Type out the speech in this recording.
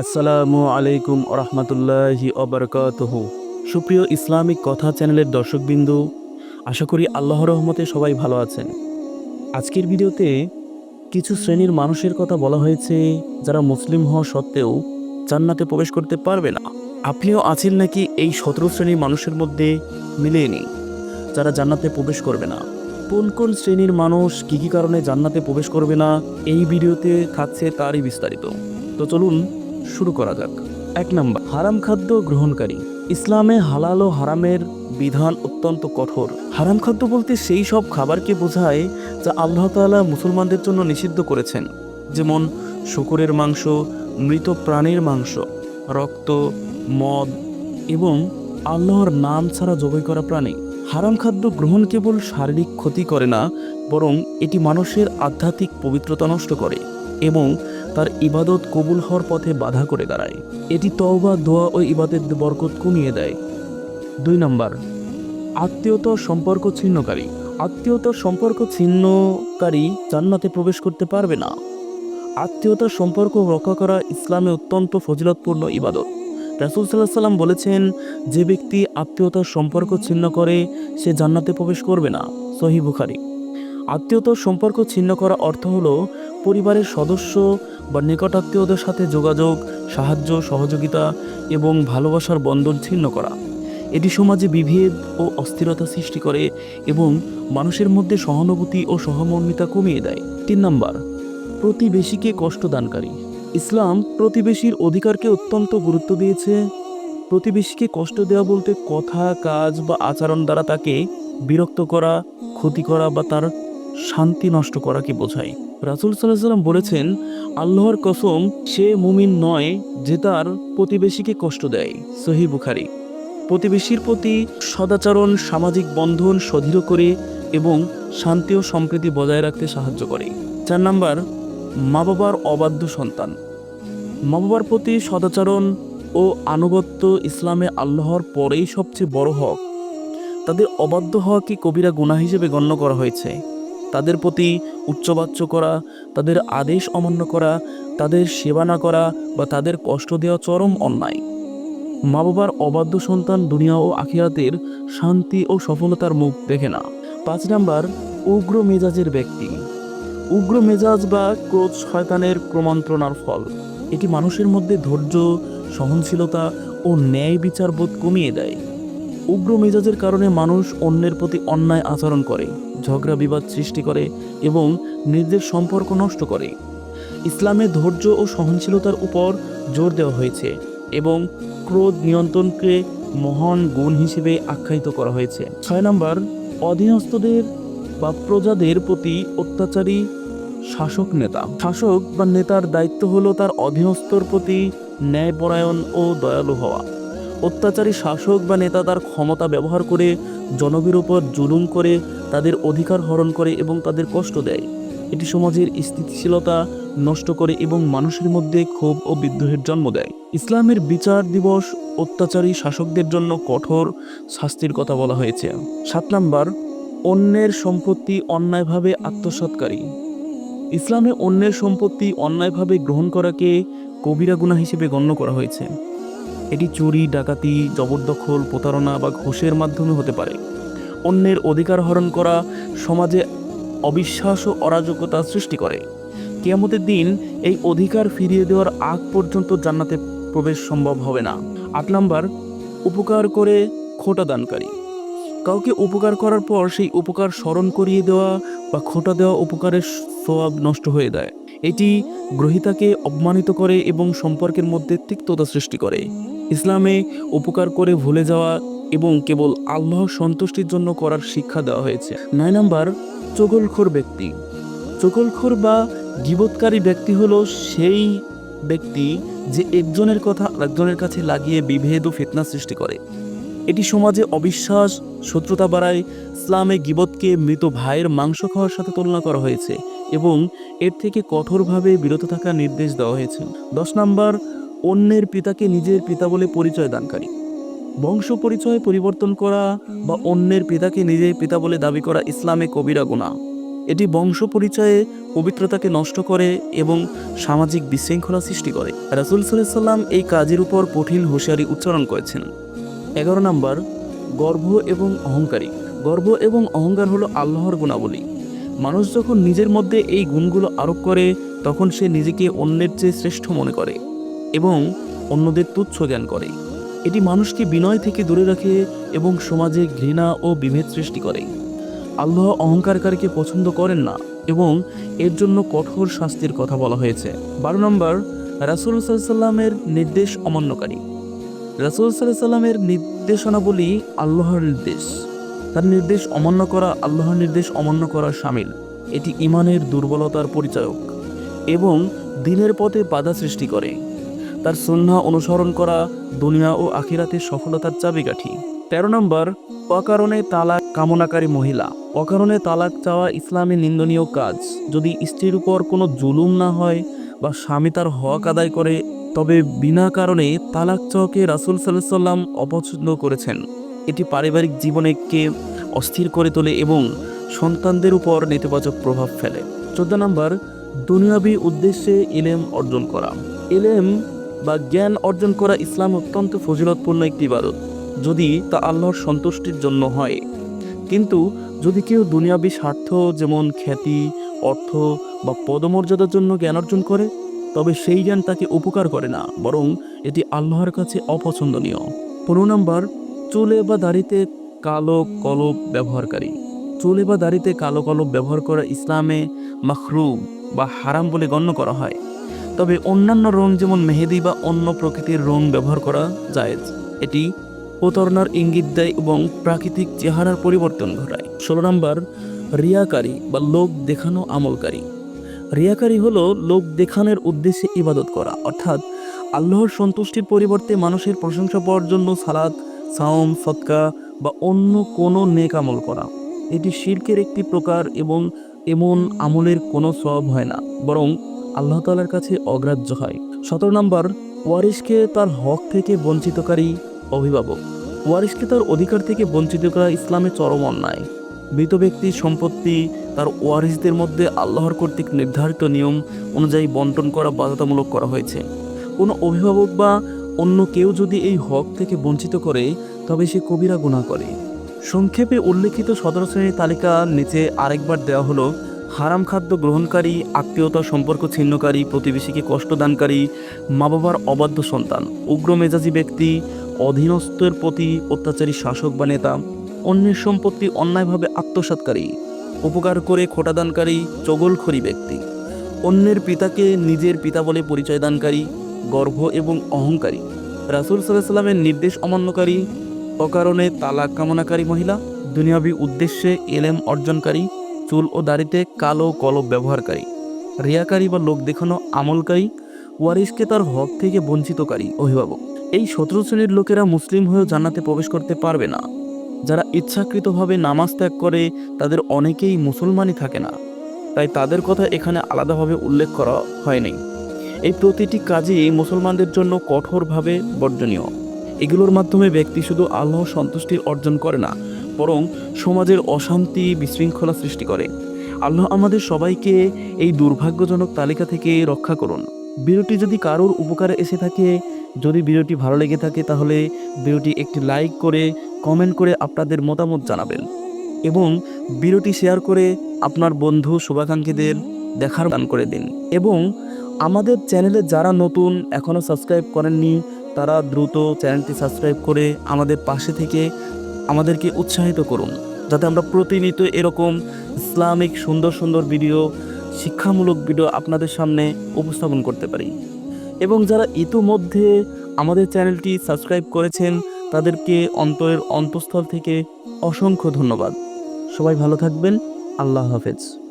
আসসালামু আলাইকুম রহমতুল্লাহি অবরকাতহ সুপ্রিয় ইসলামিক কথা চ্যানেলের দর্শকবিন্দু, আশা করি আল্লাহর রহমতে সবাই ভালো আছেন। আজকের ভিডিওতে কিছু শ্রেণির মানুষের কথা বলা হয়েছে যারা মুসলিম হওয়া সত্ত্বেও জান্নাতে প্রবেশ করতে পারবে না। আপনিও আছেন নাকি এই সতেরো শ্রেণির মানুষের মধ্যে মিলিয়ে নিই যারা জান্নাতে প্রবেশ করবে না? কোন কোন শ্রেণির মানুষ কী কী কারণে জান্নাতে প্রবেশ করবে না? এই ভিডিওতে থাকছে তারই বিস্তারিত। তো চলুন শুরু করা যাক। এক নম্বর, হারাম খাদ্য গ্রহণকারী। ইসলামে হালাল ও হারামের বিধান অত্যন্ত কঠোর। হারাম খাদ্য বলতে সেই সব খাবারকে বোঝায় যা আল্লাহ তাআলা মুসলমানদের জন্য নিষিদ্ধ করেছেন। যেমন শুকুরের মাংস, মৃত প্রাণীর মাংস, রক্ত, মদ এবং আল্লাহর নাম ছাড়া জবাই করা প্রাণী। হারাম খাদ্য গ্রহণ কেবল শারীরিক ক্ষতি করে না, বরং এটি মানুষের আধ্যাত্মিক পবিত্রতা নষ্ট করে এবং তার ইবাদত কবুল হওয়ার পথে বাধা করে দাঁড়ায়। এটি তওবা, দোয়া ও ইবাদত বরকত কমিয়ে দেয়। দুই নম্বর আত্মীয়তার সম্পর্ক ছিন্নকারী। আত্মীয়তার সম্পর্ক ছিন্নকারী জান্নাতে প্রবেশ করতে পারবে না। আত্মীয়তার সম্পর্ক রক্ষা করা ইসলামে অত্যন্ত ফজিলতপূর্ণ ইবাদত। রাসুল সাল্লাহ সাল্লাম বলেছেন, যে ব্যক্তি আত্মীয়তার সম্পর্ক ছিন্ন করে, সে জান্নাতে প্রবেশ করবে না। সহি বুখারি। আত্মীয়তার সম্পর্ক ছিন্ন করা অর্থ হলো পরিবারের সদস্য বা নিকটাত্মীয়দের সাথে যোগাযোগ, সাহায্য, সহযোগিতা এবং ভালোবাসার বন্ধন ছিন্ন করা। এটি সমাজে বিভেদ ও অস্থিরতা সৃষ্টি করে এবং মানুষের মধ্যে সহানুভূতি ও সহমর্মিতা কমিয়ে দেয়। তিন নম্বর, প্রতিবেশীকে কষ্টদানকারী ইসলাম প্রতিবেশীর অধিকারকে অত্যন্ত গুরুত্ব দিয়েছে। প্রতিবেশীকে কষ্ট দেওয়া বলতে কথা, কাজ বা আচরণ দ্বারা তাকে বিরক্ত করা, ক্ষতি করা বা তার শান্তি নষ্ট করাকে বোঝায়? রাসুল সাল্লাহ সাল্লাম বলেছেন, আল্লাহর কসম, সে মুমিন নয় যে তার প্রতিবেশীকে কষ্ট দেয়। সহি বুখারি। প্রতিবেশীর প্রতি সদাচরণ, সামাজিক বন্ধন সদৃঢ় করে এবং শান্তি ও সম্প্রীতি বজায় রাখতে সাহায্য করে। চার নাম্বার মা বাবার অবাধ্য সন্তান। মা বাবার প্রতি সদাচরণ ও আনুগত্য ইসলামে আল্লাহর পরেই সবচেয়ে বড় হক। তাদের অবাধ্য হওয়াকে কবিরা গুনাহ হিসেবে গণ্য করা হয়েছে? তাদের প্রতি উচ্চবাচ্য করা, তাদের আদেশ অমান্য করা, তাদের সেবা না করা বা তাদের কষ্ট দেওয়া চরম অন্যায়। মা বাবার অবাধ্য সন্তান দুনিয়া ও আখিরাতের শান্তি ও সফলতার মুখ দেখে না। পাঁচ নাম্বার, উগ্র মেজাজের ব্যক্তি। উগ্র মেজাজ বা ক্রোধ শয়তানের ক্রমন্ত্রণার ফল। এটি মানুষের মধ্যে ধৈর্য, সহনশীলতা ও ন্যায় বিচার বোধ কমিয়ে দেয়। উগ্র মেজাজের কারণে মানুষ অন্যের প্রতি অন্যায় আচরণ করে। ঝগড়া বিবাদ সৃষ্টি করে এবং নিজেদের সম্পর্ক নষ্ট করে। ইসলামে ধৈর্য ও সহনশীলতার উপর জোর দেওয়া হয়েছে এবং ক্রোধ নিয়ন্ত্রণকে মহান গুণ হিসেবে আখ্যায়িত করা হয়েছে। ছয় নম্বর, অধীনস্থদের বা প্রজাদের প্রতি অত্যাচারী শাসক নেতা। শাসক বা নেতার দায়িত্ব হলো তার অধীনস্থর প্রতি ন্যায়পরায়ণ ও দয়ালু হওয়া। অত্যাচারী শাসক বা নেতা তার ক্ষমতা ব্যবহার করে জনগণের উপর জুলুম করে, তাদের অধিকার হরণ করে এবং তাদের কষ্ট দেয়। এটি সমাজের স্থিতিশীলতা নষ্ট করে এবং মানুষের মধ্যে ক্ষোভ ও বিদ্রোহের জন্ম দেয়। ইসলামের বিচার দিবস অত্যাচারী শাসকদের জন্য কঠোর শাস্তির কথা বলা হয়েছে। সাত নাম্বার, অন্যের সম্পত্তি অন্যায়ভাবে আত্মসাৎকারী। ইসলামে অন্যের সম্পত্তি অন্যায়ভাবে গ্রহণ করাকে কবিরা গুনাহ হিসেবে গণ্য করা হয়েছে। এটি চুরি, ডাকাতি, জবরদখল, প্রতারণা বা ঘুষের মাধ্যমে হতে পারে। অন্যের অধিকার হরণ করা সমাজে অবিশ্বাস ও অরাজকতা সৃষ্টি করে। কেয়ামতের দিন এই অধিকার ফিরিয়ে দেওয়ার আগ পর্যন্ত জান্নাতে প্রবেশ সম্ভব হবে না। আট নাম্বার, উপকার করে খোটা দানকারী। কাউকে উপকার করার পর সেই উপকার স্মরণ করিয়ে দেওয়া বা খোটা দেওয়া উপকারের স্বভাব নষ্ট হয়ে দেয় এটি গ্রহিতাকে অপমানিত করে এবং সম্পর্কের মধ্যে তিক্ততা সৃষ্টি করে। ইসলামে উপকার করে ভুলে যাওয়া এবং কেবল আল্লাহ সন্তুষ্টির জন্য করার শিক্ষা দেওয়া হয়েছে। নয় নাম্বার, চগলখোর ব্যক্তি। চগলখোর বা গিবৎকারী ব্যক্তি হলো সেই ব্যক্তি যে একজনের কথা আরেকজনের কাছে লাগিয়ে বিভেদ ও ফিতনা সৃষ্টি করে। এটি সমাজে অবিশ্বাস, শত্রুতা বাড়ায়, ইসলামে গিবতকে মৃত ভাইয়ের মাংস খাওয়ার সাথে তুলনা করা হয়েছে এবং এর থেকে কঠোরভাবে বিরত থাকার নির্দেশ দেওয়া হয়েছে। দশ নম্বর অন্যের পিতাকে নিজের পিতা বলে পরিচয় দানকারী। বংশ পরিচয় পরিবর্তন করা বা অন্যের পিতাকে নিজের পিতা বলে দাবি করা ইসলামে কবিরা গুণা। এটি বংশ পরিচয়ে পবিত্রতাকে নষ্ট করে এবং সামাজিক বিশৃঙ্খলা সৃষ্টি করে। রাসুল সাল্লাম এই কাজের উপর কঠিন হুঁশিয়ারি উচ্চারণ করেছেন। এগারো নম্বর গর্ব এবং অহংকারী। গর্ব এবং অহংকার হলো আল্লাহর গুণাবলী। মানুষ যখন নিজের মধ্যে এই গুণগুলো আরোপ করে, তখন সে নিজেকে অন্যের চেয়ে শ্রেষ্ঠ মনে করে। এবং অন্যদের তুচ্ছ জ্ঞান করে। এটি মানুষকে বিনয় থেকে দূরে রাখে এবং সমাজে ঘৃণা ও বিভেদ সৃষ্টি করে। আল্লাহ অহংকারকারীকে পছন্দ করেন না এবং এর জন্য কঠোর শাস্তির কথা বলা হয়েছে। বারো নম্বর, রাসুল সাল্লামের নির্দেশ অমান্যকারী। রাসুল সাল্লামের নির্দেশনাবলী আল্লাহর নির্দেশ। তার নির্দেশ অমান্য করা, আল্লাহর নির্দেশ অমান্য করা সামিল। এটি ইমানের দুর্বলতার পরিচায়ক এবং দিনের পথে বাধা সৃষ্টি করে। তার সন্ধ্যা অনুসরণ করা দুনিয়া ও আখিরাতে সফলতার চাবিকাঠি। তেরো নম্বর, অকারণে তালাক কামনাকারী মহিলা। অকারণে তালাক চাওয়া ইসলামে নিন্দনীয় কাজ। যদি স্ত্রীর উপর কোনো জুলুম না হয় বা স্বামী তার হক আদায় করে, তবে বিনা কারণে তালাক চাওয়াকে রাসুল সাল্লাম অপছন্দ করেছেন। এটি পারিবারিক জীবনেকে অস্থির করে তোলে এবং সন্তানদের উপর নেতিবাচক প্রভাব ফেলে। চোদ্দ নম্বর, দুনিয়াবী উদ্দেশ্যে ইলেম অর্জন করা। ইলেম বা জ্ঞান অর্জন করা ইসলাম অত্যন্ত ফজিলতপূর্ণ একটি ইবাদত, যদি তা আল্লাহর সন্তুষ্টির জন্য হয়। কিন্তু যদি কেউ দুনিয়াবী স্বার্থ যেমন খ্যাতি, অর্থ বা পদমর্যাদার জন্য জ্ঞান অর্জন করে, তবে সেই জ্ঞান তাকে উপকার করে না, বরং এটি আল্লাহর কাছে অপছন্দনীয়। পনেরো নম্বর, চুলে বা দাড়িতে কালো কলব ব্যবহারকারী। চুলে বা দাড়িতে কালো কলব ব্যবহার করা ইসলামে মাখরুম বা হারাম বলে গণ্য করা হয়। তবে অন্যান্য রং যেমন মেহেদি বা অন্য প্রকৃতির রং ব্যবহার করা যায় এটি প্রতারণার ইঙ্গিত দেয় এবং প্রাকৃতিক চেহারার পরিবর্তন ঘটায়। ষোলো নম্বর, রিয়াকারী বা লোক দেখানো আমলকারী। রিয়াকারী হলো লোক দেখানোর উদ্দেশ্যে ইবাদত করা, অর্থাৎ আল্লাহর সন্তুষ্টির পরিবর্তে মানুষের প্রশংসা পাওয়ার জন্য সালাদ সাওম সৎকা বা অন্য কোনো নেক আমল করা। এটি শিল্পের একটি প্রকার এবং এমন আমলের কোনো সব হয় না, বরং আল্লাহ তালার কাছে অগ্রাহ্য হয়। সতেরো নম্বর, ওয়ারিশকে তার হক থেকে বঞ্চিতকারী অভিভাবক। ওয়ারিশকে তার অধিকার থেকে বঞ্চিত করা ইসলামে চরম অন্যায়। মৃত ব্যক্তির সম্পত্তি তার ওয়ারিসদের মধ্যে আল্লাহর কর্তৃক নির্ধারিত নিয়ম অনুযায়ী বন্টন করা বাধ্যতামূলক করা হয়েছে। কোনো অভিভাবক বা অন্য কেউ যদি এই হক থেকে বঞ্চিত করে, তবে সে কবিরা গুনাহ করে। সংক্ষেপে উল্লেখিত সতেরো শ্রেণির তালিকা নিচে আরেকবার দেওয়া হলো হারাম খাদ্য গ্রহণকারী, আত্মীয়তা সম্পর্ক ছিন্নকারী, প্রতিবেশীকে কষ্টদানকারী মা বাবার অবাধ্য সন্তান, উগ্র মেজাজি ব্যক্তি, অধীনস্থের প্রতি অত্যাচারী শাসক বা নেতা, অন্যের সম্পত্তি অন্যায়ভাবে আত্মসাৎকারী, উপকার করে খোটাদানকারী চগলখড়ি ব্যক্তি। অন্যের পিতাকে নিজের পিতা বলে পরিচয় দানকারী, গর্ভ এবং অহংকারী। রাসুল সাল্লাহ সাল্লামের নির্দেশ অমান্যকারী। অকারণে তালাক কামনাকারী মহিলা, দুনিয়াবী উদ্দেশ্যে এলেম অর্জনকারী চুল ও দাড়িতে কালো কলব ব্যবহারকারী। রিয়াকারী বা লোক দেখানো আমলকারী ওয়ারিসকে তার হক থেকে বঞ্চিতকারী অভিভাবক। এই সতেরো শ্রেণির লোকেরা মুসলিম হয়েও জান্নাতে প্রবেশ করতে পারবে না। যারা ইচ্ছাকৃতভাবে নামাজ ত্যাগ করে, তাদের অনেকেই মুসলমানই থাকে না। তাই তাদের কথা এখানে আলাদাভাবে উল্লেখ করা হয়নি। এই প্রতিটি কাজই মুসলমানদের জন্য কঠোরভাবে বর্জনীয়। এগুলোর মাধ্যমে ব্যক্তি শুধু আল্লাহ সন্তুষ্টি অর্জন করে না বরং সমাজের অশান্তি বিশৃঙ্খলা সৃষ্টি করে। আল্লাহ আমাদের সবাইকে এই দুর্ভাগ্যজনক তালিকা থেকে রক্ষা করুন। ভিডিওটি যদি কারোর উপকারে এসে থাকে, যদি ভিডিওটি ভালো লেগে থাকে, তাহলে ভিডিওটি একটি লাইক করে, কমেন্ট করে আপনাদের মতামত জানাবেন। এবং ভিডিওটি শেয়ার করে আপনার বন্ধু শুভাকাঙ্ক্ষীদের দেখার দান করে দিন। এবং আমাদের চ্যানেলে যারা নতুন এখনও সাবস্ক্রাইব করেননি, তারা দ্রুত চ্যানেলটি সাবস্ক্রাইব করে আমাদের পাশে থেকে আমাদেরকে উৎসাহিত করুন, যাতে আমরা প্রতিনিয়ত এরকম ইসলামিক সুন্দর সুন্দর ভিডিও, শিক্ষামূলক ভিডিও আপনাদের সামনে উপস্থাপন করতে পারি। এবং যারা ইতোমধ্যে আমাদের চ্যানেলটি সাবস্ক্রাইব করেছেন, তাদেরকে অন্তরের অন্তঃস্থল থেকে অসংখ্য ধন্যবাদ। সবাই ভালো থাকবেন। আল্লাহ হাফেজ।